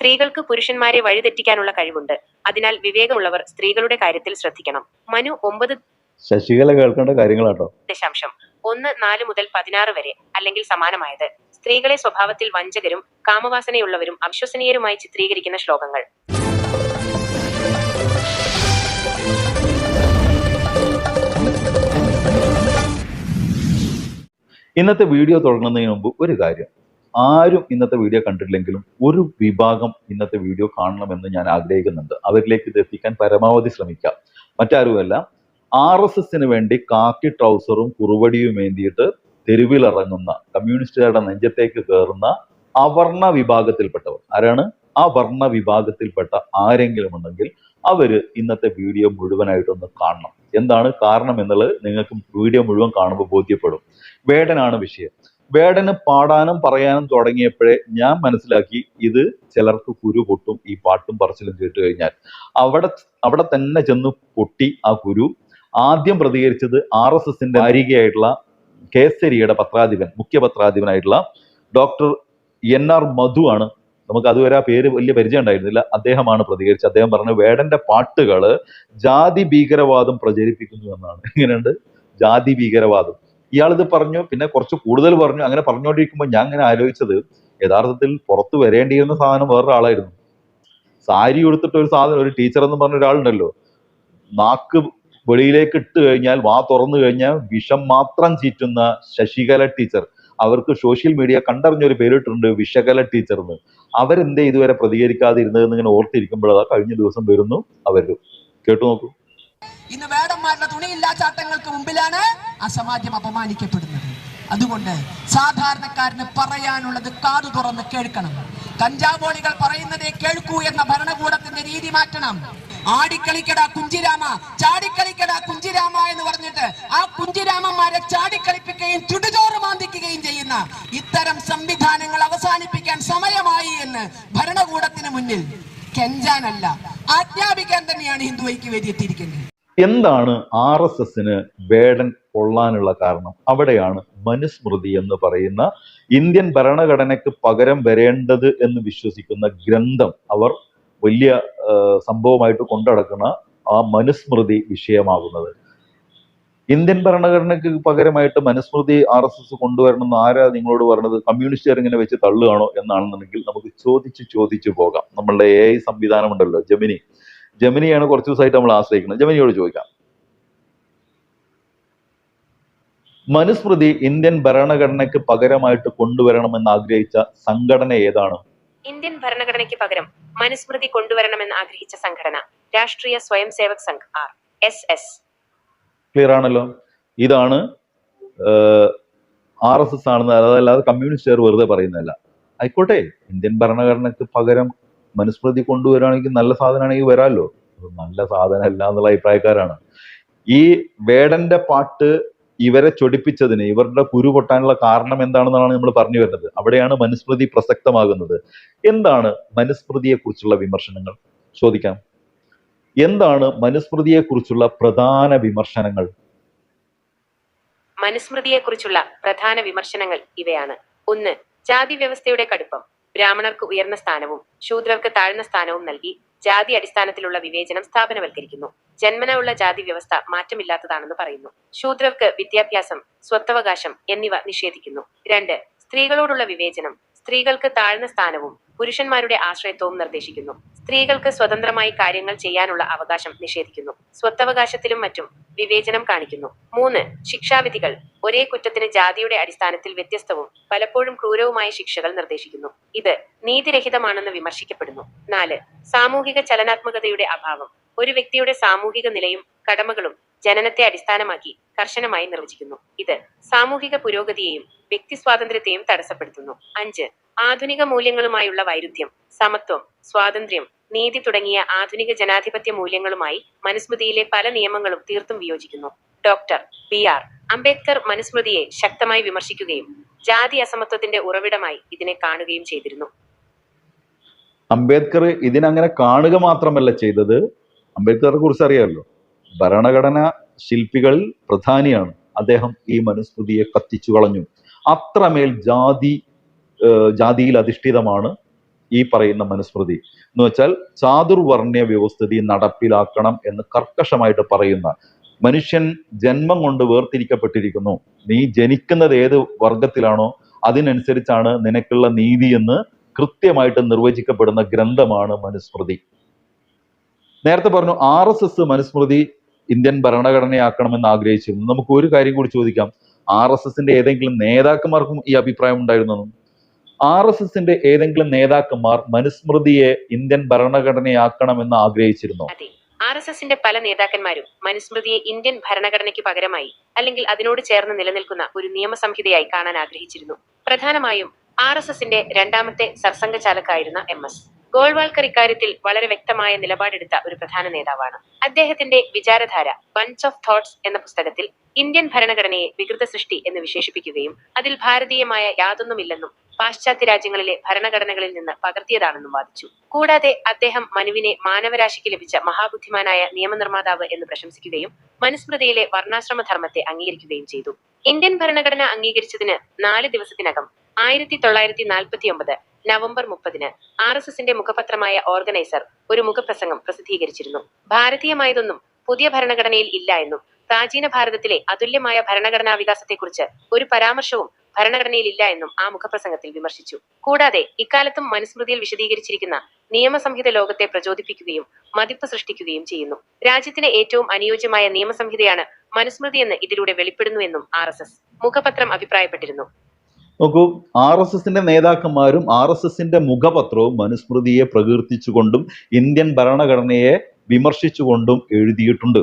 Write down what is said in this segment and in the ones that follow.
സ്ത്രീകൾക്ക് പുരുഷന്മാരെ വഴിതെറ്റിക്കാനുള്ള കഴിവുണ്ട്. അതിനാൽ വിവേകമുള്ളവർ സ്ത്രീകളുടെ കാര്യത്തിൽ ശ്രദ്ധിക്കണം. മനു ഒമ്പത് ശശികല കേൾക്കേണ്ട കാര്യങ്ങളാട്ടോ. ദശാംശം. ഒന്ന് നാല് മുതൽ പതിനാറ് വരെ അല്ലെങ്കിൽ സമാനമായത്. സ്ത്രീകളെ സ്വഭാവത്തിൽ വഞ്ചകരും കാമവാസനയുള്ളവരും അവിശ്വസനീയരുമായി ചിത്രീകരിക്കുന്ന ശ്ലോകങ്ങൾ. ഇന്നത്തെ വീഡിയോ തുടങ്ങുന്നതിന് മുമ്പ് ഒരു കാര്യം. ആരും ഇന്നത്തെ വീഡിയോ കണ്ടിട്ടില്ലെങ്കിലും ഒരു വിഭാഗം ഇന്നത്തെ വീഡിയോ കാണണമെന്ന് ഞാൻ ആഗ്രഹിക്കുന്നുണ്ട്. അവരിലേക്ക് ഇത് എത്തിക്കാൻ പരമാവധി ശ്രമിക്കാം. മറ്റാരുമല്ല ആർ എസ് എസിന് വേണ്ടി കാക്കി ട്രൗസറും കുറുവടിയും ഏന്തിയിട്ട് തെരുവിലിറങ്ങുന്ന കമ്മ്യൂണിസ്റ്റുകാരുടെ നെഞ്ചത്തേക്ക് കയറുന്ന അവർണ വിഭാഗത്തിൽപ്പെട്ടവർ. ആരാണ്? ആ വർണ വിഭാഗത്തിൽപ്പെട്ട ആരെങ്കിലും ഉണ്ടെങ്കിൽ അവർ ഇന്നത്തെ വീഡിയോ മുഴുവനായിട്ടൊന്ന് കാണണം. എന്താണ് കാരണം എന്നുള്ളത് നിങ്ങൾക്ക് വീഡിയോ മുഴുവൻ കാണുമ്പോൾ ബോധ്യപ്പെടും. വേടനാണ് വിഷയം. വേടന് പാടാനും പറയാനും തുടങ്ങിയപ്പോഴേ ഞാൻ മനസ്സിലാക്കി ഇത് ചിലർക്ക് കുരു പൊട്ടും ഈ പാട്ടും പറച്ചിലും കേട്ട് കഴിഞ്ഞാൽ. അവിടെ അവിടെ തന്നെ ചെന്ന് പൊട്ടി ആ കുരു. ആദ്യം പ്രതികരിച്ചത് ആർ എസ് എസിന്റെ വാരികയായിട്ടുള്ള കേസരിയുടെ പത്രാധിപൻ മുഖ്യ പത്രാധിപനായിട്ടുള്ള ഡോക്ടർ എൻ ആർ മധു ആണ്. നമുക്ക് അതുവരെ ആ പേര് വലിയ പരിചയം ഉണ്ടായിരുന്നില്ല. അദ്ദേഹമാണ് പ്രതികരിച്ചത്. അദ്ദേഹം പറഞ്ഞു വേടന്റെ പാട്ടുകൾ ജാതി ഭീകരവാദം പ്രചരിപ്പിക്കുന്നു എന്നാണ്. എങ്ങനെയുണ്ട്? ജാതി ഭീകരവാദം. ഇയാൾ ഇത് പറഞ്ഞു പിന്നെ കുറച്ച് കൂടുതൽ പറഞ്ഞു. അങ്ങനെ പറഞ്ഞുകൊണ്ടിരിക്കുമ്പോൾ ഞാൻ അങ്ങനെ ആലോചിച്ചത് യഥാർത്ഥത്തിൽ പുറത്ത് വരേണ്ടിയിരുന്ന സാധനം വേറൊരാളായിരുന്നു. സാരി ഉടുത്തിട്ട് ഒരു സാധനം ഒരു ടീച്ചർ എന്ന് പറഞ്ഞ ഒരാളുണ്ടല്ലോ. നാക്ക് വെളിയിലേക്ക് ഇട്ട് കഴിഞ്ഞാൽ വാ തുറന്നു കഴിഞ്ഞാൽ വിഷം മാത്രം ചീറ്റുന്ന ശശികല ടീച്ചർ അവർക്ക് സോഷ്യൽ മീഡിയ കണ്ടറിഞ്ഞൊരു പേരിട്ടുണ്ട് വിഷകല ടീച്ചർ എന്ന്. അവരെന്തേ ഇതുവരെ പ്രതികരിക്കാതിരുന്നതെന്ന് ഇങ്ങനെ ഓർത്തിരിക്കുമ്പോഴതാ കഴിഞ്ഞ ദിവസം വരുന്നു അവർ കേട്ടു നോക്കൂ. ഇന്ന് വേടന്മാരുടെ തുണിയില്ലാച്ചാട്ടങ്ങൾക്ക് മുമ്പിലാണ് ആ സമാജം അപമാനിക്കപ്പെടുന്നത്. അതുകൊണ്ട് സാധാരണക്കാരന് പറയാനുള്ളത് കാതു തുറന്ന് കേൾക്കണം. കഞ്ചാവോളികൾ പറയുന്നതേ കേൾക്കൂ എന്ന ഭരണകൂടത്തിന്റെ രീതി മാറ്റണം. ആടിക്കളിക്കട കുഞ്ചിരാമ ചാടിക്കളിക്കട കുഞ്ചിരാമ എന്ന് പറഞ്ഞിട്ട് ആ കുഞ്ചിരാമന്മാരെ ചാടിക്കളിപ്പിക്കുകയും ചുടുചോറ് മാന്തിക്കുകയും ചെയ്യുന്ന ഇത്തരം സംവിധാനങ്ങൾ അവസാനിപ്പിക്കാൻ സമയമായി എന്ന് ഭരണകൂടത്തിന് മുന്നിൽ കെഞ്ചാനല്ല ആജ്ഞാപിക്കാൻ തന്നെയാണ് ഹിന്ദു വേദി എത്തിയിരിക്കുന്നത് എന്താണ് ആർ എസ് എസിന് വേടൻ കൊള്ളാനുള്ള കാരണം? അവിടെയാണ് മനുസ്മൃതി എന്ന് പറയുന്ന ഇന്ത്യൻ ഭരണഘടനയ്ക്ക് പകരം വരേണ്ടത് എന്ന് വിശ്വസിക്കുന്ന ഗ്രന്ഥം അവർ വലിയ സംഭവമായിട്ട് കൊണ്ടടക്കുന്ന ആ മനുസ്മൃതി വിഷയമാകുന്നത്. ഇന്ത്യൻ ഭരണഘടനയ്ക്ക് പകരമായിട്ട് മനുസ്മൃതി ആർ എസ് എസ് കൊണ്ടുവരണം എന്ന് ആരാ നിങ്ങളോട് പറഞ്ഞത്? കമ്മ്യൂണിസ്റ്റുകാർ ഇങ്ങനെ വെച്ച് തള്ളുകയാണോ എന്നാണെന്നുണ്ടെങ്കിൽ നമുക്ക് ചോദിച്ച് ചോദിച്ചു പോകാം. നമ്മളുടെ എ ഐ സംവിധാനമുണ്ടല്ലോ ജമിനി. ജമിനിയാണ് കുറച്ച് ദിവസമായിട്ട് നമ്മൾ ആശ്രയിക്കുന്നത്. ജമിനിയോട് ചോദിക്കാം. മനുസ്മൃതി ഇന്ത്യൻ ഭരണഘടനയ്ക്ക് പകരമായിട്ട് കൊണ്ടുവരണമെന്ന് ആഗ്രഹിച്ച സംഘടന ഏതാണ്? ഇന്ത്യൻ ഭരണഘടനയ്ക്ക് പകരം മനുസ്മൃതി കൊണ്ടുവരണമെന്ന് ആഗ്രഹിച്ച സംഘടന Rashtriya Swayamsevak Sangh R S S. Clear ആണല്ലോ? ഇതാണ് ആർ എസ് എസ് ആണെന്ന് അതല്ലാതെ കമ്മ്യൂണിസ്റ്റുകാർ വെറുതെ പറയുന്നതല്ല. ആയിക്കോട്ടെ ഇന്ത്യൻ ഭരണഘടനയ്ക്ക് പകരം മനുസ്മൃതി കൊണ്ടുവരാണെങ്കിൽ നല്ല സാധനമാണെങ്കിൽ വരാമല്ലോ നല്ല സാധനം അല്ല എന്നുള്ള അഭിപ്രായക്കാരാണ്. ഈ വേടന്റെ പാട്ട് ഇവരെ ചൊടിപ്പിച്ചതിന് ഇവരുടെ കുരു പൊട്ടാനുള്ള കാരണം എന്താണെന്നാണ് നമ്മൾ പറഞ്ഞു വരുന്നത്. അവിടെയാണ് മനുസ്മൃതി പ്രസക്തമാകുന്നത്. എന്താണ് മനുസ്മൃതിയെ കുറിച്ചുള്ള വിമർശനങ്ങൾ? ചോദിക്കാം. എന്താണ് മനുസ്മൃതിയെ കുറിച്ചുള്ള പ്രധാന വിമർശനങ്ങൾ? മനുസ്മൃതിയെക്കുറിച്ചുള്ള പ്രധാന വിമർശനങ്ങൾ ഇവയാണ്. ഒന്ന് ജാതി വ്യവസ്ഥയുടെ കടുപ്പം. ബ്രാഹ്മണർക്ക് ഉയർന്ന സ്ഥാനവും ശൂദ്രർക്ക് താഴ്ന്ന സ്ഥാനവും നൽകി ജാതി അടിസ്ഥാനത്തിലുള്ള വിവേചനം സ്ഥാപനവൽക്കരിക്കുന്നു. ജന്മന ഉള്ള ജാതി വ്യവസ്ഥ മാറ്റമില്ലാത്തതാണെന്ന് പറയുന്നു. ശൂദ്രർക്ക് വിദ്യാഭ്യാസം സ്വത്തവകാശം എന്നിവ നിഷേധിക്കുന്നു. രണ്ട് സ്ത്രീകളോടുള്ള വിവേചനം. സ്ത്രീകൾക്ക് താഴ്ന്ന സ്ഥാനവും പുരുഷന്മാരുടെ ആശ്രയത്വവും നിർദ്ദേശിക്കുന്നു. സ്ത്രീകൾക്ക് സ്വതന്ത്രമായി കാര്യങ്ങൾ ചെയ്യാനുള്ള അവകാശം നിഷേധിക്കുന്നു. സ്വത്തവകാശത്തിലും മറ്റും വിവേചനം കാണിക്കുന്നു. മൂന്ന് ശിക്ഷാവിധികൾ. ഒരേ കുറ്റത്തിന് ജാതിയുടെ അടിസ്ഥാനത്തിൽ വ്യത്യസ്തവും പലപ്പോഴും ക്രൂരവുമായ ശിക്ഷകൾ നിർദ്ദേശിക്കുന്നു. ഇത് നീതിരഹിതമാണെന്ന് വിമർശിക്കപ്പെടുന്നു. നാല് സാമൂഹിക ചലനാത്മകതയുടെ അഭാവം. ഒരു വ്യക്തിയുടെ സാമൂഹിക നിലയും കടമകളും ജനനത്തെ അടിസ്ഥാനമാക്കി കർശനമായി നിർവചിക്കുന്നു. ഇത് സാമൂഹിക പുരോഗതിയെയും വ്യക്തി സ്വാതന്ത്ര്യത്തെയും തടസ്സപ്പെടുത്തുന്നു. അഞ്ച് ആധുനിക മൂല്യങ്ങളുമായുള്ള വൈരുദ്ധ്യം സമത്വം സ്വാതന്ത്ര്യം നീതി തുടങ്ങിയ ആധുനിക ജനാധിപത്യ മൂല്യങ്ങളുമായി മനുസ്മൃതിയിലെ പല നിയമങ്ങളും തീർത്തും വിയോജിക്കുന്നു. ഡോക്ടർ ബി ആർ അംബേദ്കർ മനുസ്മൃതിയെ ശക്തമായി വിമർശിക്കുകയും ജാതി അസമത്വത്തിന്റെ ഉറവിടമായി ഇതിനെ കാണുകയും ചെയ്തിരുന്നു. അംബേദ്കർ ഇതിനങ്ങനെ കാണുക മാത്രമല്ല ചെയ്തത്. അംബേദ്കറെ കുറിച്ച് അറിയാമല്ലോ. ഭരണഘടന ശില്പികൾ പ്രധാനിയാണ്. അദ്ദേഹം ഈ മനുസ്മൃതിയെ കത്തിച്ചു കളഞ്ഞു. അത്രമേൽ ജാതി ജാതിയിൽ അധിഷ്ഠിതമാണ് ഈ പറയുന്ന മനുസ്മൃതി. എന്ന് വെച്ചാൽ ചാതുർവർണ്യ വ്യവസ്ഥിതി നടപ്പിലാക്കണം എന്ന് കർക്കശമായിട്ട് പറയുന്ന മനുഷ്യൻ ജന്മം കൊണ്ട് വേർതിരിക്കപ്പെട്ടിരിക്കുന്നു. നീ ജനിക്കുന്നത് ഏത് വർഗത്തിലാണോ അതിനനുസരിച്ചാണ് നിനക്കുള്ള നീതി എന്ന് കൃത്യമായിട്ട് നിർവചിക്കപ്പെടുന്ന ഗ്രന്ഥമാണ് മനുസ്മൃതി. നേരത്തെ പറഞ്ഞു R S S Manusmriti Indian ഭരണഘടനയാക്കണമെന്ന് ആഗ്രഹിച്ചിരുന്നു. നമുക്ക് ഒരു കാര്യം കൂടി ചോദിക്കാം. ആർ എസ് എസിന്റെ ഏതെങ്കിലും നേതാക്കന്മാർക്കും ഈ അഭിപ്രായം ഉണ്ടായിരുന്നു? ആർ എസ് എസിന്റെ ഏതെങ്കിലും നേതാക്കന്മാർ മനുസ്മൃതിയെ ഇന്ത്യൻ ഭരണഘടനയാക്കണമെന്ന് ആഗ്രഹിച്ചിരുന്നു? ആർ എസ് എസിന്റെ പല നേതാക്കന്മാരും മനുസ്മൃതിയെ ഇന്ത്യൻ ഭരണഘടനയ്ക്ക് പകരമായി അല്ലെങ്കിൽ അതിനോട് ചേർന്ന് നിലനിൽക്കുന്ന ഒരു നിയമസംഹിതയായി കാണാൻ ആഗ്രഹിച്ചിരുന്നു. പ്രധാനമായും ആർ എസ് എസിന്റെ രണ്ടാമത്തെ സർസംഘചാലക്കായിരുന്ന എം എസ്. ഗോൾവാൾക്കർ ഇക്കാര്യത്തിൽ വളരെ വ്യക്തമായ നിലപാടെടുത്ത ഒരു പ്രധാന നേതാവാണ്. അദ്ദേഹത്തിന്റെ വിചാരധാര ബഞ്ച് ഓഫ് തോട്ട്സ് എന്ന പുസ്തകത്തിൽ ഇന്ത്യൻ ഭരണഘടനയെ വികൃത സൃഷ്ടി എന്ന് വിശേഷിപ്പിക്കുകയും അതിൽ ഭാരതീയമായ യാതൊന്നുമില്ലെന്നും പാശ്ചാത്യ രാജ്യങ്ങളിലെ ഭരണഘടനകളിൽ നിന്ന് പകർത്തിയതാണെന്നും വാദിച്ചു. കൂടാതെ അദ്ദേഹം മനുവിനെ മാനവരാശിക്ക് ലഭിച്ച മഹാബുദ്ധിമാനായ നിയമനിർമ്മാതാവ് എന്ന് പ്രശംസിക്കുകയും മനുസ്മൃതിയിലെ വർണാശ്രമ ധർമ്മത്തെ അംഗീകരിക്കുകയും ചെയ്തു. ഇന്ത്യൻ ഭരണഘടന അംഗീകരിച്ചതിന് നാല് ദിവസത്തിനകം ആയിരത്തി തൊള്ളായിരത്തി നാൽപ്പത്തി ഒമ്പത് നവംബർ മുപ്പതിന് ആർ എസ് എസിന്റെ മുഖപത്രമായ ഓർഗനൈസർ ഒരു മുഖപ്രസംഗം പ്രസിദ്ധീകരിച്ചിരുന്നു. ഭാരതീയമായതൊന്നും പുതിയ ഭരണഘടനയിൽ ഇല്ല എന്നും പ്രാചീന ഭാരതത്തിലെ അതുല്യമായ ഭരണഘടനാ വികാസത്തെക്കുറിച്ച് ഒരു പരാമർശവും ഭരണഘടനയിൽ ഇല്ല എന്നും ആ മുഖപ്രസംഗത്തിൽ വിമർശിച്ചു. കൂടാതെ ഇക്കാലത്തും മനുസ്മൃതിയിൽ വിശദീകരിച്ചിരിക്കുന്ന നിയമസംഹിത ലോകത്തെ പ്രചോദിപ്പിക്കുകയും മതിപ്പ് സൃഷ്ടിക്കുകയും ചെയ്യുന്നു. രാജ്യത്തിന് ഏറ്റവും അനുയോജ്യമായ നിയമസംഹിതയാണ് മനുസ്മൃതി എന്ന് ഇതിലൂടെ വെളിപ്പെടുന്നു എന്നും ആർ എസ് എസ് മുഖപത്രം അഭിപ്രായപ്പെട്ടിരുന്നു. നോക്കൂ ആർ എസ് എസിന്റെ നേതാക്കന്മാരും ആർ എസ് എസിന്റെ മുഖപത്രവും മനുസ്മൃതിയെ പ്രകീർത്തിച്ചുകൊണ്ടും ഇന്ത്യൻ ഭരണഘടനയെ വിമർശിച്ചുകൊണ്ടും എഴുതിയിട്ടുണ്ട്.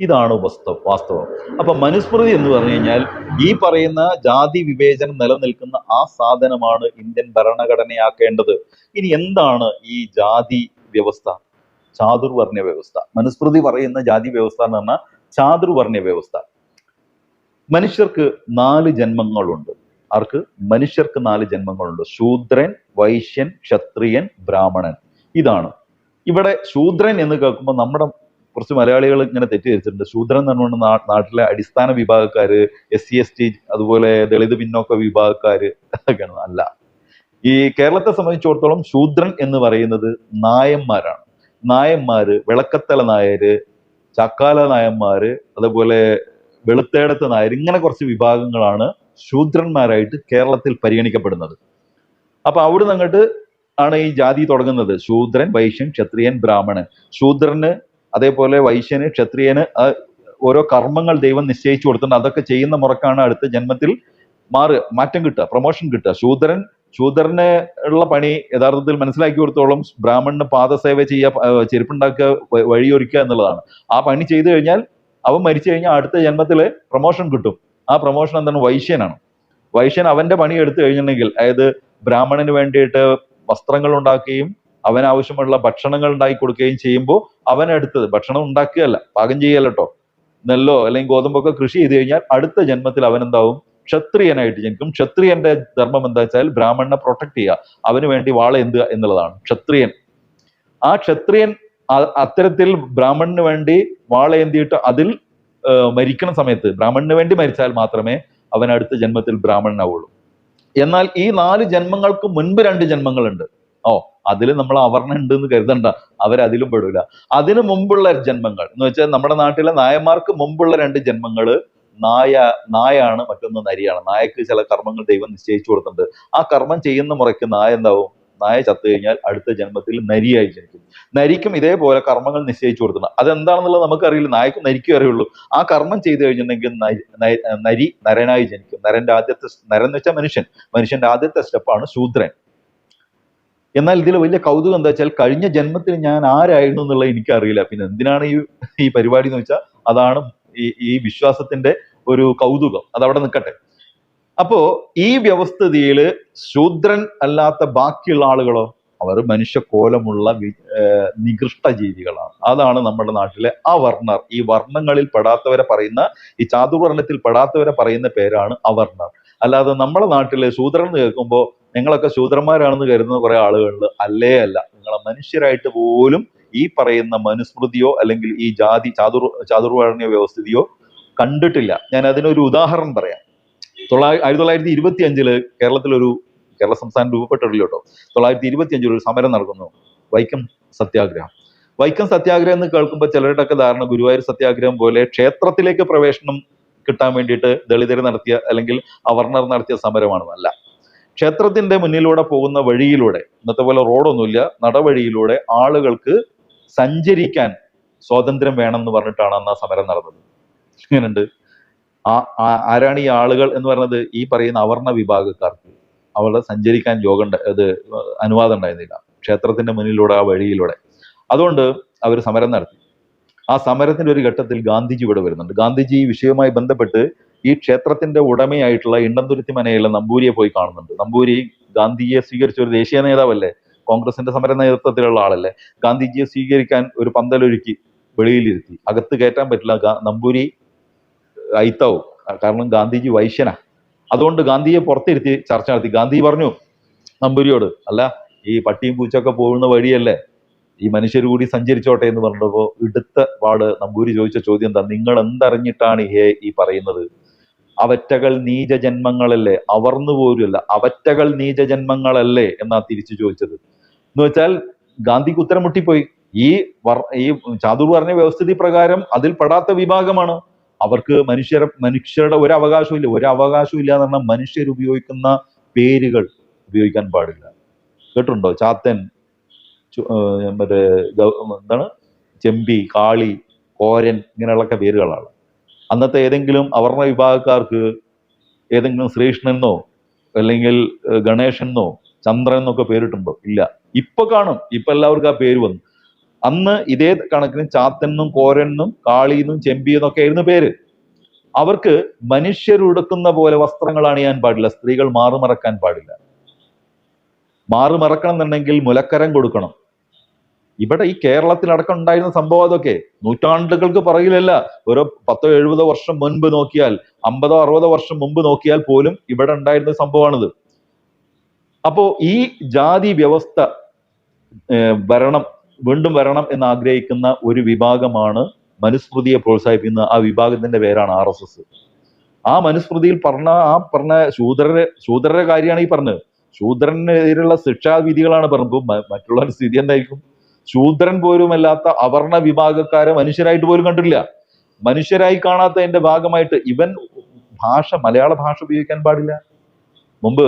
ഇതാണ് വസ്തു വാസ്തവം. അപ്പൊ മനുസ്മൃതി എന്ന് പറഞ്ഞു കഴിഞ്ഞാൽ ഈ പറയുന്ന ജാതി വിവേചനം നിലനിൽക്കുന്ന ആ സാധനമാണ് ഇന്ത്യൻ ഭരണഘടനയാക്കേണ്ടത്. ഇനി എന്താണ് ഈ ജാതി വ്യവസ്ഥ? ചാതുർവർണ വ്യവസ്ഥ. മനുസ്മൃതി പറയുന്ന ജാതി വ്യവസ്ഥ എന്ന് പറഞ്ഞാൽ ചാതുർവർണ വ്യവസ്ഥ. മനുഷ്യർക്ക് നാല് ജന്മങ്ങളുണ്ട്. ആർക്ക് മനുഷ്യർക്ക് നാല് ജന്മങ്ങളുണ്ട്. ശൂദ്രൻ വൈശ്യൻ ക്ഷത്രിയൻ ബ്രാഹ്മണൻ. ഇതാണ്. ഇവിടെ ശൂദ്രൻ എന്ന് കേൾക്കുമ്പോൾ നമ്മുടെ കുറച്ച് മലയാളികൾ ഇങ്ങനെ തെറ്റിദ്ധരിച്ചിട്ടുണ്ട്. ശൂദ്രൻ എന്ന് പറഞ്ഞുകൊണ്ട് നാട്ടിലെ അടിസ്ഥാന വിഭാഗക്കാര് എസ് സി എസ് ടി അതുപോലെ ദളിത് പിന്നോക്ക വിഭാഗക്കാര് അതൊക്കെയാണ്. അല്ല. ഈ കേരളത്തെ സംബന്ധിച്ചിടത്തോളം ശൂദ്രൻ എന്ന് പറയുന്നത് നായന്മാരാണ്. നായന്മാര് വിളക്കത്തല നായര് ചക്കാല നായന്മാര് അതുപോലെ വെളുത്തേടത്തെ നായർ ഇങ്ങനെ കുറച്ച് വിഭാഗങ്ങളാണ് ശൂദ്രന്മാരായിട്ട് കേരളത്തിൽ പരിഗണിക്കപ്പെടുന്നത്. അപ്പൊ അവിടുന്ന് അങ്ങോട്ട് ആണ് ഈ ജാതി തുടങ്ങുന്നത്. ശൂദ്രൻ വൈശ്യൻ ക്ഷത്രിയൻ ബ്രാഹ്മണൻ. ശൂദ്രന് അതേപോലെ വൈശ്യന് ക്ഷത്രിയന് ഓരോ കർമ്മങ്ങൾ ദൈവം നിശ്ചയിച്ചു കൊടുത്തിട്ടുണ്ട്. അതൊക്കെ ചെയ്യുന്ന മുറക്കാണ് അടുത്ത ജന്മത്തിൽ മാറുക മാറ്റം കിട്ടുക പ്രൊമോഷൻ കിട്ടുക. ശൂദ്രൻ ശൂദ്രന് ഉള്ള പണി യഥാർത്ഥത്തിൽ മനസ്സിലാക്കി കൊടുത്തോളം. ബ്രാഹ്മണന് പാദസേവ ചെയ്യുക ചെരുപ്പുണ്ടാക്കുക വഴിയൊരുക്കുക എന്നുള്ളതാണ്. ആ പണി ചെയ്തു കഴിഞ്ഞാൽ അവൻ മരിച്ചു കഴിഞ്ഞാൽ അടുത്ത ജന്മത്തിൽ പ്രൊമോഷൻ കിട്ടും. ആ പ്രൊമോഷൻ എന്താണ്? വൈശ്യനാണ്. വൈശ്യൻ അവന്റെ പണി എടുത്തു കഴിഞ്ഞിട്ടുണ്ടെങ്കിൽ അതായത് ബ്രാഹ്മണന് വേണ്ടിയിട്ട് വസ്ത്രങ്ങൾ ഉണ്ടാക്കുകയും അവന് ആവശ്യമുള്ള ഭക്ഷണങ്ങൾ ഉണ്ടാക്കി കൊടുക്കുകയും ചെയ്യുമ്പോൾ അവൻ അടുത്തത് ഭക്ഷണം ഉണ്ടാക്കുകയല്ല പാകം ചെയ്യല്ല നെല്ലോ അല്ലെങ്കിൽ ഗോതമ്പൊക്കെ കൃഷി ചെയ്ത് കഴിഞ്ഞാൽ അടുത്ത ജന്മത്തിൽ അവൻ എന്താവും? ക്ഷത്രിയനായിട്ട് ജനിക്കും. ക്ഷത്രിയന്റെ ധർമ്മം എന്താ വെച്ചാൽ ബ്രാഹ്മണനെ പ്രൊട്ടക്ട് ചെയ്യുക. അവന് വേണ്ടി വാള എന്തുക എന്നുള്ളതാണ്. ക്ഷത്രിയൻ. ആ ക്ഷത്രിയൻ അത്തരത്തിൽ ബ്രാഹ്മണന് വേണ്ടി വാളയേന്തിയിട്ട് അതിൽ ആ, മരിക്കണ സമയത്ത് ബ്രാഹ്മണന് വേണ്ടി മരിച്ചാൽ മാത്രമേ അവൻ അടുത്ത ജന്മത്തിൽ ബ്രാഹ്മണനാവുള്ളൂ. എന്നാൽ ഈ നാല് ജന്മങ്ങൾക്ക് മുൻപ് രണ്ട് ജന്മങ്ങളുണ്ട്. ഓ അതിൽ നമ്മൾ അവർണ ഉണ്ട് എന്ന് കരുതണ്ട. അവരതിലും പെടൂല. അതിനു മുമ്പുള്ള ജന്മങ്ങൾ. എന്ന് വെച്ചാൽ നമ്മുടെ നാട്ടിലെ നായന്മാർക്ക് മുമ്പുള്ള രണ്ട് ജന്മങ്ങൾ നായ നായാണ് മറ്റൊന്ന് നരിയാണ്. നായക്ക് ചില കർമ്മങ്ങൾ ദൈവം നിശ്ചയിച്ചു കൊടുത്തിട്ടുണ്ട്. ആ കർമ്മം ചെയ്യുന്ന മുറയ്ക്ക് നായ എന്താവും? നായ ചത്തു കഴിഞ്ഞാൽ അടുത്ത ജന്മത്തിൽ നരിയായി ജനിക്കും. നരിക്കും ഇതേപോലെ കർമ്മങ്ങൾ നിശ്ചയിച്ചു കൊടുത്തിട്ടുണ്ട് അതെന്താണെന്നുള്ളത് നമുക്കറിയില്ല. നായക്കും നരിക്കും അറിയുള്ളൂ. ആ കർമ്മം ചെയ്തു കഴിഞ്ഞിട്ടുണ്ടെങ്കിൽ നരി- നരി- നരി നരനായി ജനിക്കും. നരന്റെ ആദ്യത്തെ നരൻ എന്ന് വെച്ചാൽ മനുഷ്യൻ. മനുഷ്യന്റെ ആദ്യത്തെ സ്റ്റെപ്പാണ് ശൂദ്രൻ. എന്നാൽ ഇതിൽ വലിയ കൗതുകം എന്താ വെച്ചാൽ കഴിഞ്ഞ ജന്മത്തിൽ ഞാൻ ആരായിരുന്നു എന്നുള്ളത് എനിക്കറിയില്ല. പിന്നെ എന്തിനാണ് ഈ ഈ പരിപാടി എന്ന് വെച്ചാൽ അതാണ് ഈ ഈ വിശ്വാസത്തിന്റെ ഒരു കൗതുകം. അതവിടെ നിൽക്കട്ടെ. അപ്പോ ഈ വ്യവസ്ഥിതിയിൽ ശൂദ്രൻ അല്ലാത്ത ബാക്കിയുള്ള ആളുകളോ? അവർ ഏർ നികൃഷ്ട ജീവികളാണ്. അതാണ് നമ്മുടെ നാട്ടിലെ അവർണർ ഈ വർണങ്ങളിൽ പെടാത്തവരെ പറയുന്ന ഈ ചാതുർവർണത്തിൽ പെടാത്തവരെ പറയുന്ന പേരാണ് അവർണർ അല്ലാതെ നമ്മുടെ നാട്ടിലെ ശൂദ്രൻ എന്ന് കേൾക്കുമ്പോൾ നിങ്ങളൊക്കെ ശൂദ്രന്മാരാണെന്ന് കരുതുന്ന കുറെ ആളുകളിൽ അല്ലേ അല്ല. നിങ്ങളെ മനുഷ്യരായിട്ട് പോലും ഈ പറയുന്ന മനുസ്മൃതിയോ അല്ലെങ്കിൽ ഈ ജാതി ചാതുർ ചാതുർവർണ വ്യവസ്ഥിതിയോ കണ്ടിട്ടില്ല. ഞാൻ അതിനൊരു ഉദാഹരണം പറയാം. തൊള്ളായിരത്തി ആയിരത്തി തൊള്ളായിരത്തി ഇരുപത്തി അഞ്ചിൽ കേരളത്തിലൊരു കേരള സംസ്ഥാനം രൂപപ്പെട്ടിട്ടില്ല കേട്ടോ. തൊള്ളായിരത്തി ഇരുപത്തി അഞ്ചിൽ ഒരു സമരം നടക്കുന്നു. വൈക്കം സത്യാഗ്രഹം. വൈക്കം സത്യാഗ്രഹം എന്ന് കേൾക്കുമ്പോൾ ചിലരുടെയൊക്കെ ധാരണ ഗുരുവായൂർ സത്യാഗ്രഹം പോലെ ക്ഷേത്രത്തിലേക്ക് പ്രവേശനം കിട്ടാൻ വേണ്ടിയിട്ട് ദളിതർ നടത്തിയ അല്ലെങ്കിൽ അവർണർ നടത്തിയ സമരമാണെന്നല്ല. ക്ഷേത്രത്തിന്റെ മുന്നിലൂടെ പോകുന്ന വഴിയിലൂടെ ഇന്നത്തെ പോലെ റോഡൊന്നുമില്ല നടവഴിയിലൂടെ ആളുകൾക്ക് സഞ്ചരിക്കാൻ സ്വാതന്ത്ര്യം വേണം എന്ന് പറഞ്ഞിട്ടാണ് അന്ന് ആ സമരം നടന്നത്. ഇങ്ങനെയുണ്ട് ആ ആരാണ് ഈ ആളുകൾ എന്ന് പറയുന്നത്? ഈ പറയുന്ന അവർണ വിഭാഗക്കാർക്ക്. അവളെ സഞ്ചരിക്കാൻ യോഗം ഇത് അനുവാദം ഉണ്ടായിരുന്നില്ല. ക്ഷേത്രത്തിന്റെ മുന്നിലൂടെ ആ വഴിയിലൂടെ. അതുകൊണ്ട് അവർ സമരം നടത്തി. ആ സമരത്തിന്റെ ഒരു ഘട്ടത്തിൽ ഗാന്ധിജി ഇവിടെ വരുന്നുണ്ട്. ഗാന്ധിജി ഈ വിഷയവുമായി ബന്ധപ്പെട്ട് ഈ ക്ഷേത്രത്തിന്റെ ഉടമയായിട്ടുള്ള ഇണ്ടന്തുരുത്തി മനയിലെ നമ്പൂരിയെ പോയി കാണുന്നുണ്ട്. നമ്പൂരി ഗാന്ധിജിയെ സ്വീകരിച്ച ഒരു ദേശീയ നേതാവല്ലേ? കോൺഗ്രസിന്റെ സമര നേതൃത്വത്തിലുള്ള ആളല്ലേ? ഗാന്ധിജിയെ സ്വീകരിക്കാൻ ഒരു പന്തലൊരുക്കി വെളിയിലിരുത്തി. അകത്ത് കയറ്റാൻ പറ്റില്ല. നമ്പൂരി അയിത്താവും കാരണം ഗാന്ധിജി വൈശ്യനാ. അതുകൊണ്ട് ഗാന്ധിയെ പുറത്തിരുത്തി ചർച്ച നടത്തി. ഗാന്ധി പറഞ്ഞു നമ്പൂരിയോട് അല്ല ഈ പട്ടിയും പൂച്ചൊക്കെ പോകുന്ന വഴിയല്ലേ? ഈ മനുഷ്യർ കൂടി സഞ്ചരിച്ചോട്ടെ എന്ന് പറഞ്ഞപ്പോൾ ഇടുത്ത വാട് നമ്പൂരി ചോദിച്ച ചോദ്യം എന്താ? നിങ്ങൾ എന്തറിഞ്ഞിട്ടാണ് ഹേ ഈ പറയുന്നത്? അവറ്റകൾ നീചജന്മങ്ങളല്ലേ? അവർന്നു പോലുമല്ല അവറ്റകൾ നീചജന്മങ്ങളല്ലേ? എന്നാ തിരിച്ചു ചോദിച്ചത്. എന്ന് വെച്ചാൽ ഗാന്ധിക്ക് ഉത്തരം മുട്ടിപ്പോയി. ഈ ഈ ചാതുർ പറഞ്ഞ വ്യവസ്ഥിതി പ്രകാരം അതിൽ പെടാത്ത വിഭാഗമാണ്. അവർക്ക് മനുഷ്യർ മനുഷ്യരുടെ ഒരു അവകാശവും ഇല്ല ഒരു അവകാശവും ഇല്ല എന്ന് പറഞ്ഞാൽ മനുഷ്യർ ഉപയോഗിക്കുന്ന പേരുകൾ ഉപയോഗിക്കാൻ പാടില്ല. കേട്ടിട്ടുണ്ടോ? ചാത്തൻ മറ്റേ എന്താണ്? ചെമ്പി കാളി കോരൻ ഇങ്ങനെയുള്ളൊക്കെ പേരുകളാണ്. അന്നത്തെ ഏതെങ്കിലും അവർണ വിഭാഗക്കാർക്ക് ഏതെങ്കിലും ശ്രീകൃഷ്ണനെന്നോ അല്ലെങ്കിൽ ഗണേശനെന്നോ ഗണേശനോ ചന്ദ്രൻ എന്നൊക്കെ പേരിട്ടുണ്ടോ? ഇല്ല. ഇപ്പൊ കാണും. ഇപ്പൊ എല്ലാവർക്കും ആ പേര് വന്നു. അന്ന് ഇതേ കണക്കിന് ചാത്തനും കോരനും കാളിന്നും ചെമ്പിയെന്നൊക്കെ ആയിരുന്നു പേര്. അവർക്ക് മനുഷ്യരുടുക്കുന്ന പോലെ വസ്ത്രങ്ങൾ അണിയാൻ പാടില്ല. സ്ത്രീകൾ മാറുമറക്കാൻ പാടില്ല. മാറുമറക്കണം എന്നുണ്ടെങ്കിൽ മുലക്കരം കൊടുക്കണം. ഇവിടെ ഈ കേരളത്തിലടക്കം ഉണ്ടായിരുന്ന സംഭവം അതൊക്കെ നൂറ്റാണ്ടുകൾക്ക് പറയിലല്ല. ഒരു പത്തോ എഴുപതോ വർഷം മുൻപ് നോക്കിയാൽ അമ്പതോ അറുപതോ വർഷം മുമ്പ് നോക്കിയാൽ പോലും ഇവിടെ ഉണ്ടായിരുന്ന സംഭവമാണിത്. അപ്പോ ഈ ജാതി വ്യവസ്ഥ വരണം വീണ്ടും വരണം എന്ന് ആഗ്രഹിക്കുന്ന ഒരു വിഭാഗമാണ് മനുസ്മൃതിയെ പ്രോത്സാഹിപ്പിക്കുന്ന ആ വിഭാഗത്തിന്റെ പേരാണ് ആർ എസ് എസ്. ആ മനുസ്മൃതിയിൽ പറഞ്ഞ ആ പറഞ്ഞ ശൂദ്രരെ ശൂദ്രരുടെ കാര്യമാണ് ഈ പറഞ്ഞത്. ശൂദ്രനെതിരെയുള്ള ശിക്ഷാവിധികളാണ് പറഞ്ഞത്. മറ്റുള്ള സ്ഥിതി എന്തായിരിക്കും? ശൂദ്രൻ പോലുമല്ലാത്ത അവർണ വിഭാഗക്കാരെ മനുഷ്യരായിട്ട് പോലും കണ്ടില്ല മനുഷ്യരായി കാണാത്തതിന്റെ ഭാഗമായിട്ട് ഇവൻ ഭാഷ മലയാള ഭാഷ ഉപയോഗിക്കാൻ പാടില്ല. മുമ്പ്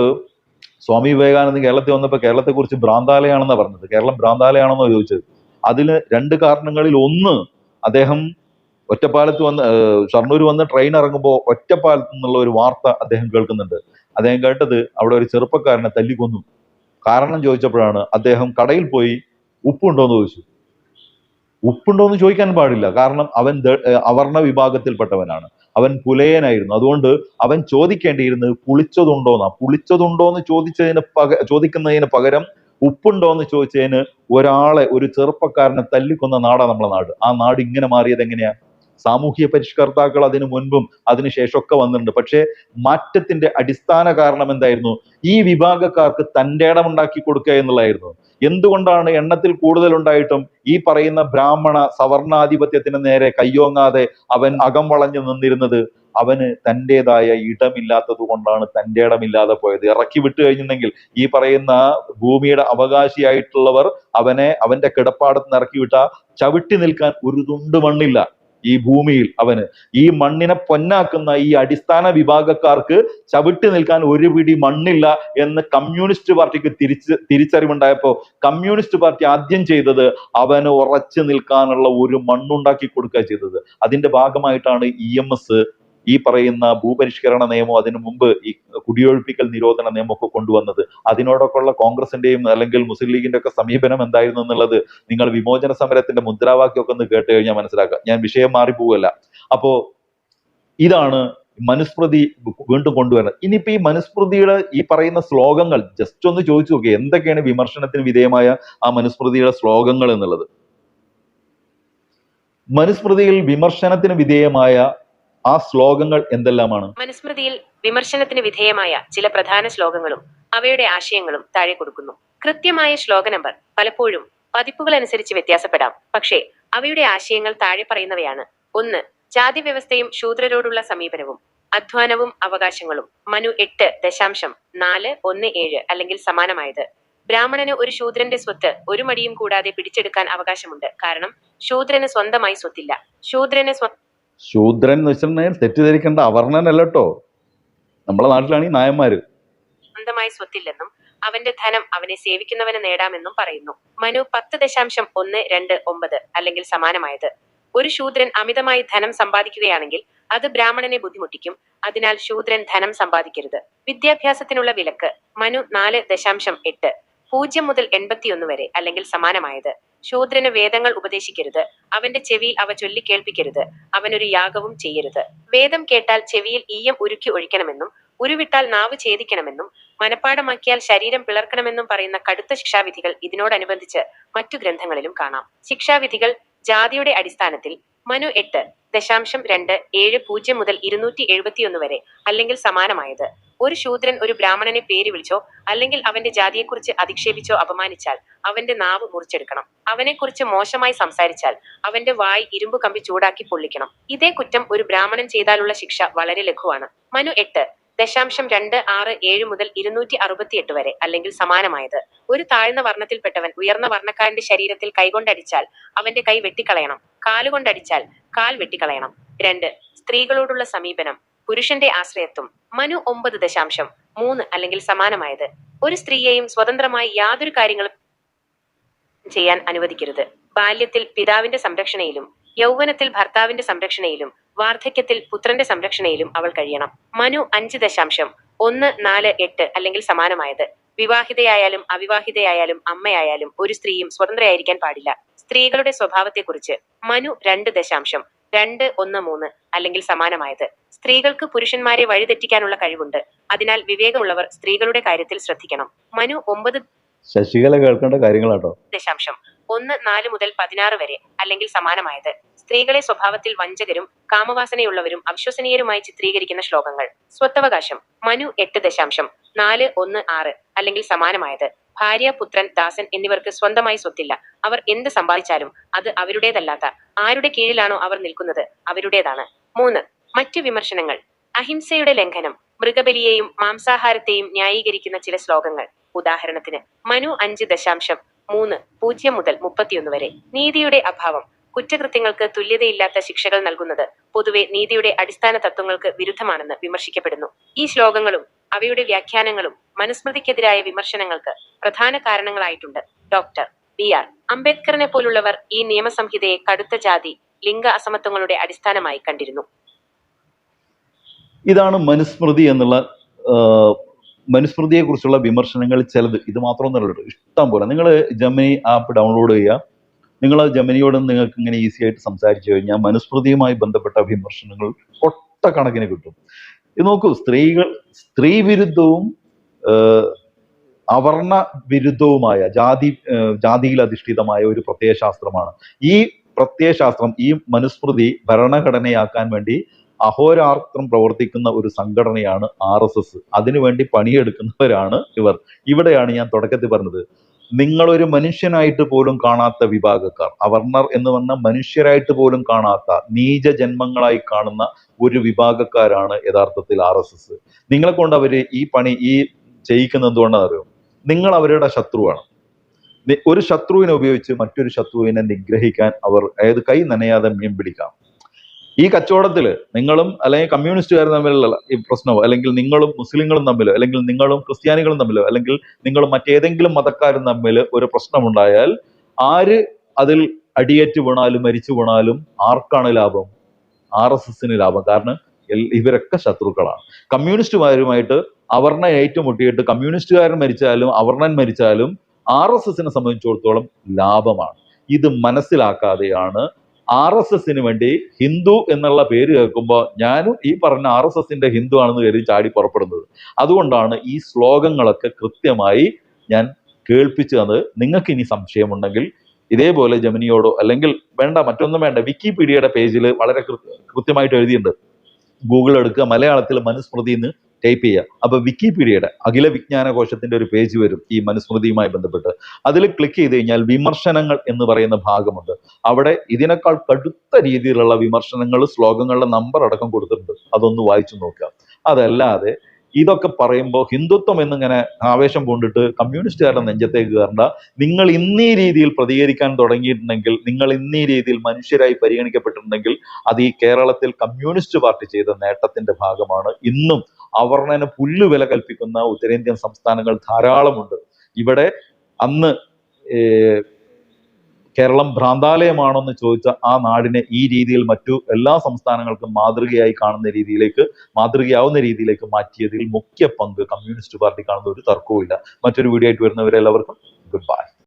സ്വാമി വിവേകാനന്ദൻ കേരളത്തിൽ വന്നപ്പോൾ കേരളത്തെ കുറിച്ച് ഭ്രാന്താലയാണെന്നാണ് പറഞ്ഞത്. കേരളം ഭ്രാന്താലയാണെന്നോ ചോദിച്ചത്. അതിന് രണ്ട് കാരണങ്ങളിൽ ഒന്ന് അദ്ദേഹം ഒറ്റപ്പാലത്ത് വന്ന് ഷർണൂർ വന്ന് ട്രെയിൻ ഇറങ്ങുമ്പോൾ ഒറ്റപ്പാലത്ത് നിന്നുള്ള ഒരു വാർത്ത അദ്ദേഹം കേൾക്കുന്നുണ്ട്. അദ്ദേഹം കേട്ടത് അവിടെ ഒരു ചെറുപ്പക്കാരനെ തല്ലിക്കൊന്നു. കാരണം ചോദിച്ചപ്പോഴാണ് അദ്ദേഹം കടയിൽ പോയി ഉപ്പുണ്ടോ എന്ന് ചോദിച്ചു. ഉപ്പുണ്ടോ എന്ന് ചോദിക്കാൻ പാടില്ല. കാരണം അവൻ അവർണ വിഭാഗത്തിൽപ്പെട്ടവനാണ്. അവൻ പുലയനായിരുന്നു. അതുകൊണ്ട് അവൻ ചോദിക്കേണ്ടിയിരുന്നത് പുളിച്ചതുണ്ടോന്നാ. പുളിച്ചതുണ്ടോന്ന് ചോദിച്ചതിന് പക ചോദിക്കുന്നതിന് പകരം ഉപ്പുണ്ടോ എന്ന് ചോദിച്ചതിന് ഒരാളെ ഒരു ചെറുപ്പക്കാരനെ തല്ലിക്കൊന്ന നാടാ നമ്മളെ നാട്. ആ നാട് ഇങ്ങനെ മാറിയത് എങ്ങനെയാ? സാമൂഹ്യ പരിഷ്കർത്താക്കൾ അതിനു മുൻപും അതിനുശേഷമൊക്കെ വന്നിട്ടുണ്ട്. പക്ഷേ മാറ്റത്തിന്റെ അടിസ്ഥാന കാരണം എന്തായിരുന്നു? ഈ വിഭാഗക്കാർക്ക് തന്റെ ഇടമുണ്ടാക്കി കൊടുക്കുക എന്നുള്ളതായിരുന്നു. എന്തുകൊണ്ടാണ് എണ്ണത്തിൽ കൂടുതൽ ഉണ്ടായിട്ടും ഈ പറയുന്ന ബ്രാഹ്മണ സവർണാധിപത്യത്തിന് നേരെ കയ്യോങ്ങാതെ അവൻ അകം വളഞ്ഞു നിന്നിരുന്നത്? അവന് തന്റെതായ ഇടമില്ലാത്തത് കൊണ്ടാണ് തന്റെ ഇടമില്ലാതെ പോയത്. ഇറക്കി വിട്ടു കഴിഞ്ഞിട്ടുണ്ടെങ്കിൽ ഈ പറയുന്ന ഭൂമിയുടെ അവകാശിയായിട്ടുള്ളവർ അവനെ അവന്റെ കിടപ്പാടത്ത് നിന്ന് ഇറക്കി വിട്ട ചവിട്ടി നിൽക്കാൻ ഒരു തുണ്ട് മണ്ണില്ല. ഈ ഭൂമിയിൽ അവന്. ഈ മണ്ണിനെ പൊന്നാക്കുന്ന ഈ അടിസ്ഥാന വിഭാഗക്കാർക്ക് ചവിട്ടി നിൽക്കാൻ ഒരു പിടി മണ്ണില്ല എന്ന് കമ്മ്യൂണിസ്റ്റ് പാർട്ടിക്ക് തിരിച്ച് തിരിച്ചറിവുണ്ടായപ്പോ കമ്മ്യൂണിസ്റ്റ് പാർട്ടി ആദ്യം ചെയ്തത് അവന് ഉറച്ചു നിൽക്കാനുള്ള ഒരു മണ്ണുണ്ടാക്കി കൊടുക്കുക ചെയ്തത്. അതിന്റെ ഭാഗമായിട്ടാണ് ഇ എം എസ് ഈ പറയുന്ന ഭൂപരിഷ്കരണ നിയമം അതിനു മുമ്പ് ഈ കുടിയൊഴിപ്പിക്കൽ നിരോധന നിയമമൊക്കെ കൊണ്ടുവന്നത്. അതിനോടൊക്കെ ഉള്ള കോൺഗ്രസിന്റെയും അല്ലെങ്കിൽ മുസ്ലിം ലീഗിന്റെ ഒക്കെ സമീപനം എന്തായിരുന്നു എന്നുള്ളത് നിങ്ങൾ വിമോചന സമരത്തിന്റെ മുദ്രാവാക്യമൊക്കെ ഒന്ന് കേട്ട് കഴിഞ്ഞാൽ മനസ്സിലാക്കുക ഞാൻ വിഷയം മാറിപ്പോവല്ല അപ്പോ ഇതാണ് മനുസ്മൃതി വീണ്ടും കൊണ്ടുവരുന്നത്. ഇനിയിപ്പോ ഈ മനുസ്മൃതിയുടെ ഈ പറയുന്ന ശ്ലോകങ്ങൾ ജസ്റ്റ് ഒന്ന് ചോദിച്ചു നോക്കുക എന്തൊക്കെയാണ് വിമർശനത്തിന് വിധേയമായ ആ മനുസ്മൃതിയുടെ ശ്ലോകങ്ങൾ എന്നുള്ളത്? മനുസ്മൃതിയിൽ വിമർശനത്തിന് വിധേയമായ ആ ശ്ലോകങ്ങൾ എന്തെല്ലാമാണ്? മനുസ്മൃതിയിൽ വിമർശനത്തിന് വിധേയമായ ചില പ്രധാന ശ്ലോകങ്ങളും അവയുടെ ആശയങ്ങളും താഴെ കൊടുക്കുന്നു. കൃത്യമായ ശ്ലോക നമ്പർ പലപ്പോഴും പതിപ്പുകൾ അനുസരിച്ച് വ്യത്യാസപ്പെടാം. പക്ഷേ അവയുടെ ആശയങ്ങൾ താഴെ പറയുന്നവയാണ്. ഒന്ന് ജാതി വ്യവസ്ഥയും ശൂദ്രരോടുള്ള സമീപനവും അധ്വാനവും അവകാശങ്ങളും. മനു എട്ട് ദശാംശം നാല് ഒന്ന് ഏഴ് അല്ലെങ്കിൽ സമാനമായത്. ബ്രാഹ്മണന് ഒരു ശൂദ്രന്റെ സ്വത്ത് ഒരു മടിയും കൂടാതെ പിടിച്ചെടുക്കാൻ അവകാശമുണ്ട്. കാരണം ശൂദ്രന് സ്വന്തമായി സ്വത്തില്ല. ശൂദ്രന് സ്വ ശൂദ്രൻ എന്ന് വെച്ചിട്ടുണ്ടെങ്കിൽ തെറ്റിദ്ധരിക്കേണ്ട അവർണനല്ല കേട്ടോ നമ്മളെ നാട്ടിലാണ് ഈ നായന്മാര് സ്വത്തില്ലെന്നും അവന്റെ ധനം അവനെ സേവിക്കുന്നവനെ നേടാമെന്നും പറയുന്നു. മനു പത്ത് ദശാംശം ഒന്ന് രണ്ട് ഒമ്പത് അല്ലെങ്കിൽ സമാനമായത്. ഒരു ശൂദ്രൻ അമിതമായി ധനം സമ്പാദിക്കുകയാണെങ്കിൽ അത് ബ്രാഹ്മണനെ ബുദ്ധിമുട്ടിക്കും. അതിനാൽ ശൂദ്രൻ ധനം സമ്പാദിക്കരുത്. വിദ്യാഭ്യാസത്തിനുള്ള വിലക്ക് മനു നാല് ദശാംശം എട്ട്. പൂജ്യം മുതൽ എൺപത്തിയൊന്ന് വരെ അല്ലെങ്കിൽ സമാനമായത്. ശൂദ്രന് വേദങ്ങൾ ഉപദേശിക്കരുത്. അവന്റെ ചെവിയിൽ അവ ചൊല്ലി കേൾപ്പിക്കരുത്. അവനൊരു യാഗവും ചെയ്യരുത്. വേദം കേട്ടാൽ ചെവിയിൽ ഈയം ഉരുക്കി ഒഴിക്കണമെന്നും ഉരുവിട്ടാൽ നാവ് ഛേദിക്കണമെന്നും മനപ്പാടമാക്കിയാൽ ശരീരം പിളർക്കണമെന്നും പറയുന്ന കടുത്ത ശിക്ഷാവിധികൾ ഇതിനോടനുബന്ധിച്ച് മറ്റു ഗ്രന്ഥങ്ങളിലും കാണാം. ശിക്ഷാവിധികൾ ജാതിയുടെ അടിസ്ഥാനത്തിൽ മനു എട്ട് ദശാംശം രണ്ട് ഏഴ് പൂജ്യം മുതൽ ഇരുന്നൂറ്റി എഴുപത്തിയൊന്ന് വരെ അല്ലെങ്കിൽ സമാനമായത്. ഒരു ശൂദ്രൻ ഒരു ബ്രാഹ്മണനെ പേര് വിളിച്ചോ അല്ലെങ്കിൽ അവന്റെ ജാതിയെക്കുറിച്ച് അധിക്ഷേപിച്ചോ അപമാനിച്ചാൽ അവന്റെ നാവ് മുറിച്ചെടുക്കണം. അവനെക്കുറിച്ച് മോശമായി സംസാരിച്ചാൽ അവന്റെ വായ് ഇരുമ്പ് കമ്പി ചൂടാക്കി പൊള്ളിക്കണം. ഇതേ കുറ്റം ഒരു ബ്രാഹ്മണൻ ചെയ്താലുള്ള ശിക്ഷ വളരെ ലഘുവാണ്. മനു എട്ട് ദശാംശം രണ്ട് ആറ് ഏഴ് മുതൽ ഇരുന്നൂറ്റി അറുപത്തിയെട്ട് വരെ അല്ലെങ്കിൽ സമാനമായത്. ഒരു താഴ്ന്ന വർണത്തിൽപ്പെട്ടവൻ ഉയർന്ന വർണക്കാരന്റെ ശരീരത്തിൽ കൈകൊണ്ടടിച്ചാൽ അവന്റെ കൈ വെട്ടിക്കളയണം. കാലുകൊണ്ടടിച്ചാൽ കാൽ വെട്ടിക്കളയണം. രണ്ട് സ്ത്രീകളോടുള്ള സമീപനം പുരുഷന്റെ ആശ്രയത്വം. മനു ഒമ്പത് ദശാംശം മൂന്ന് അല്ലെങ്കിൽ സമാനമായത്. ഒരു സ്ത്രീയെയും സ്വതന്ത്രമായി യാതൊരു കാര്യങ്ങളും ചെയ്യാൻ അനുവദിക്കരുത്. ബാല്യത്തിൽ പിതാവിന്റെ സംരക്ഷണയിലും യൗവനത്തിൽ ഭർത്താവിന്റെ സംരക്ഷണയിലും വാർദ്ധക്യത്തിൽ പുത്രന്റെ സംരക്ഷണയിലും അവൾ കഴിയണം. മനു അഞ്ച് ദശാംശം ഒന്ന് നാല് എട്ട് അല്ലെങ്കിൽ സമാനമായത്. വിവാഹിതയായാലും അവിവാഹിതയായാലും അമ്മയായാലും ഒരു സ്ത്രീയും സ്വതന്ത്രയായിരിക്കാൻ പാടില്ല. സ്ത്രീകളുടെ സ്വഭാവത്തെക്കുറിച്ച് മനു രണ്ട് ദശാംശം രണ്ട് ഒന്ന് മൂന്ന് അല്ലെങ്കിൽ സമാനമായത്. സ്ത്രീകൾക്ക് പുരുഷന്മാരെ വഴിതെറ്റിക്കാനുള്ള കഴിവുണ്ട്. അതിനാൽ വിവേകമുള്ളവർ സ്ത്രീകളുടെ കാര്യത്തിൽ ശ്രദ്ധിക്കണം. മനു ഒമ്പത് ശശികല കേൾക്കേണ്ട കാര്യങ്ങളാട്ടോ. ദശാംശം ഒന്ന് നാല് മുതൽ പതിനാറ് വരെ അല്ലെങ്കിൽ സമാനമായത്. സ്ത്രീകളെ സ്വഭാവത്തിൽ വഞ്ചകരും കാമവാസനയുള്ളവരും അവിശ്വസനീയരുമായി ചിത്രീകരിക്കുന്ന ശ്ലോകങ്ങൾ. സ്വത്തവകാശം. മനു എട്ട് ദശാംശം. നാല് ഒന്ന് ആറ് അല്ലെങ്കിൽ സമാനമായത്. ഭാര്യ പുത്രൻ ദാസൻ എന്നിവർക്ക് സ്വന്തമായി സ്വത്തില്ല. അവർ എന്ത് സമ്പാദിച്ചാലും അത് അവരുടേതല്ലാത്ത. ആരുടെ കീഴിലാണോ അവർ നിൽക്കുന്നത് അവരുടേതാണ്. മൂന്ന് മറ്റു വിമർശനങ്ങൾ. അഹിംസയുടെ ലംഘനം. മൃഗബലിയെയും മാംസാഹാരത്തെയും ന്യായീകരിക്കുന്ന ചില ശ്ലോകങ്ങൾ. ഉദാഹരണത്തിന് മനു അഞ്ച് ദശാംശം. മൂന്ന് പൂജ്യം മുതൽ മുപ്പത്തിയൊന്ന് വരെ. നീതിയുടെ അഭാവം. കുറ്റകൃത്യങ്ങൾക്ക് തുല്യതയില്ലാത്ത ശിക്ഷകൾ നൽകുന്നത് പൊതുവെ നീതിയുടെ അടിസ്ഥാന തത്വങ്ങൾക്ക് വിരുദ്ധമാണെന്ന് വിമർശിക്കപ്പെടുന്നു. ഈ ശ്ലോകങ്ങളും അവയുടെ വ്യാഖ്യാനങ്ങളും മനുസ്മൃതിക്കെതിരായ വിമർശനങ്ങൾക്ക് പ്രധാന കാരണങ്ങളായിട്ടുണ്ട്. Doctor B R. അംബേദ്കറിനെ പോലുള്ളവർ ഈ നിയമസംഹിതയെ കടുത്ത ജാതി ലിംഗ അസമത്വങ്ങളുടെ അടിസ്ഥാനമായി കണ്ടിരുന്നു. ഇതാണ് മനുസ്മൃതി എന്നുള്ള മനുസ്മൃതിയെ കുറിച്ചുള്ള വിമർശനങ്ങൾ ചിലത് ഇത് മാത്രമൊന്നുമല്ല ഇഷ്ടം പോലെ. നിങ്ങൾ ജമിനി ആപ്പ് ഡൗൺലോഡ് ചെയ്യുക. നിങ്ങൾ ജമിനിയോട് നിങ്ങൾക്ക് ഇങ്ങനെ ഈസി ആയിട്ട് സംസാരിച്ചു കഴിഞ്ഞാൽ മനുസ്മൃതിയുമായി ബന്ധപ്പെട്ട വിമർശനങ്ങൾ ഒട്ടക്കണക്കിന് കിട്ടും. ഇത് നോക്കൂ സ്ത്രീകൾ സ്ത്രീ വിരുദ്ധവും അവർണ വിരുദ്ധവുമായ ജാതി ജാതിയിൽ അധിഷ്ഠിതമായ ഒരു പ്രത്യയശാസ്ത്രമാണ്. ഈ പ്രത്യയശാസ്ത്രം ഈ മനുസ്മൃതി ഭരണഘടനയാക്കാൻ വേണ്ടി അഹോരാത്രം പ്രവർത്തിക്കുന്ന ഒരു സംഘടനയാണ് ആർ എസ് എസ്. അതിനുവേണ്ടി പണിയെടുക്കുന്നവരാണ് ഇവർ. ഇവിടെയാണ് ഞാൻ തുടക്കത്തിൽ പറഞ്ഞത്. നിങ്ങളൊരു മനുഷ്യനായിട്ട് പോലും കാണാത്ത വിഭാഗക്കാർ. അവർണർ എന്ന് പറഞ്ഞ മനുഷ്യരായിട്ട് പോലും കാണാത്ത നീച ജന്മങ്ങളായി കാണുന്ന ഒരു വിഭാഗക്കാരാണ് യഥാർത്ഥത്തിൽ ആർ എസ് എസ്. നിങ്ങളെ കൊണ്ട് അവർ ഈ പണി ഈ ചെയ്യിക്കുന്നത് എന്തുകൊണ്ടാണെന്ന് അറിയോ? നിങ്ങൾ അവരുടെ ശത്രുവാണ്. ഒരു ശത്രുവിനെ ഉപയോഗിച്ച് മറ്റൊരു ശത്രുവിനെ നിഗ്രഹിക്കാൻ അവർ അതായത് കൈ നനയാതെ മീൻ പിടിക്കാം. ഈ കച്ചവടത്തിൽ നിങ്ങളും അല്ലെങ്കിൽ കമ്മ്യൂണിസ്റ്റുകാരും തമ്മിലുള്ള ഈ പ്രശ്നമോ അല്ലെങ്കിൽ നിങ്ങളും മുസ്ലിങ്ങളും തമ്മിലോ അല്ലെങ്കിൽ നിങ്ങളും ക്രിസ്ത്യാനികളും തമ്മിലോ അല്ലെങ്കിൽ നിങ്ങളും മറ്റേതെങ്കിലും മതക്കാരും തമ്മിൽ ഒരു പ്രശ്നമുണ്ടായാൽ ആര് അതിൽ അടിയേറ്റ് വീണാലും മരിച്ചു വീണാലും ആർക്കാണ് ലാഭം? ആർ എസ് എസിന് ലാഭം. കാരണം ഇവരൊക്കെ ശത്രുക്കളാണ്. കമ്മ്യൂണിസ്റ്റുമാരുമായിട്ട് അവർണ ഏറ്റുമുട്ടിയിട്ട് കമ്മ്യൂണിസ്റ്റുകാരൻ മരിച്ചാലും അവർണൻ മരിച്ചാലും ആർ എസ് എസിനെ സംബന്ധിച്ചിടത്തോളം ലാഭമാണ്. ഇത് മനസ്സിലാക്കാതെയാണ് ആർ എസ് എസിന് വേണ്ടി ഹിന്ദു എന്നുള്ള പേര് കേൾക്കുമ്പോൾ ഞാനും ഈ പറഞ്ഞ ആർ എസ് എസിന്റെ ഹിന്ദു ആണെന്ന് കരുതി ചാടി പുറപ്പെടുന്നത്. അതുകൊണ്ടാണ് ഈ ശ്ലോകങ്ങളൊക്കെ കൃത്യമായി ഞാൻ കേൾപ്പിച്ചു തന്നത് നിങ്ങൾക്ക് ഇനി സംശയമുണ്ടെങ്കിൽ ഇതേപോലെ ജമിനിയോടോ അല്ലെങ്കിൽ വേണ്ട മറ്റൊന്നും വേണ്ട വിക്കിപീഡിയയുടെ പേജിൽ വളരെ കൃത്യമായിട്ട് എഴുതിയിട്ടുണ്ട്. ഗൂഗിൾ എടുക്കുക മലയാളത്തിൽ മനുസ്മൃതി എന്ന് ടൈപ്പ് ചെയ്യുക. അപ്പൊ വിക്കിപീഡിയയുടെ അഖില വിജ്ഞാനകോശത്തിന്റെ ഒരു പേജ് വരും ഈ മനുസ്മൃതിയുമായി ബന്ധപ്പെട്ട്. അതിൽ ക്ലിക്ക് ചെയ്ത് കഴിഞ്ഞാൽ വിമർശനങ്ങൾ എന്ന് പറയുന്ന ഭാഗമുണ്ട്. അവിടെ ഇതിനേക്കാൾ കടുത്ത രീതിയിലുള്ള വിമർശനങ്ങൾ ശ്ലോകങ്ങളുടെ നമ്പർ അടക്കം കൊടുത്തിട്ടുണ്ട്. അതൊന്ന് വായിച്ചു നോക്കുക. അതല്ലാതെ ഇതൊക്കെ പറയുമ്പോൾ ഹിന്ദുത്വം എന്നിങ്ങനെ ആവേശം കൊണ്ടിട്ട് കമ്മ്യൂണിസ്റ്റുകാരുടെ നെഞ്ചത്തേക്ക് കയറണ്ട. നിങ്ങൾ ഇന്നീ രീതിയിൽ പ്രതികരിക്കാൻ തുടങ്ങിയിട്ടുണ്ടെങ്കിൽ നിങ്ങൾ ഇന്നീ രീതിയിൽ മനുഷ്യരായി പരിഗണിക്കപ്പെട്ടിട്ടുണ്ടെങ്കിൽ അത് ഈ കേരളത്തിൽ കമ്മ്യൂണിസ്റ്റ് പാർട്ടി ചെയ്ത നേട്ടത്തിന്റെ ഭാഗമാണ്. ഇന്നും അവർണന് പുല്ലുവില കൽപ്പിക്കുന്ന ഉത്തരേന്ത്യൻ സംസ്ഥാനങ്ങൾ ധാരാളമുണ്ട്. ഇവിടെ അന്ന് കേരളം ഭ്രാന്താലയമാണെന്ന് ചോദിച്ച ആ നാടിനെ ഈ രീതിയിൽ മറ്റു എല്ലാ സംസ്ഥാനങ്ങൾക്കും മാതൃകയായി കാണുന്ന രീതിയിലേക്ക് മാതൃകയാവുന്ന രീതിയിലേക്ക് മാറ്റിയതിൽ മുഖ്യ പങ്ക് കമ്മ്യൂണിസ്റ്റ് പാർട്ടി കാണുന്ന ഒരു തർക്കവുമില്ല. മറ്റൊരു വീഡിയോ ആയിട്ട് വരുന്നവരെല്ലാവർക്കും ഗുഡ് ബൈ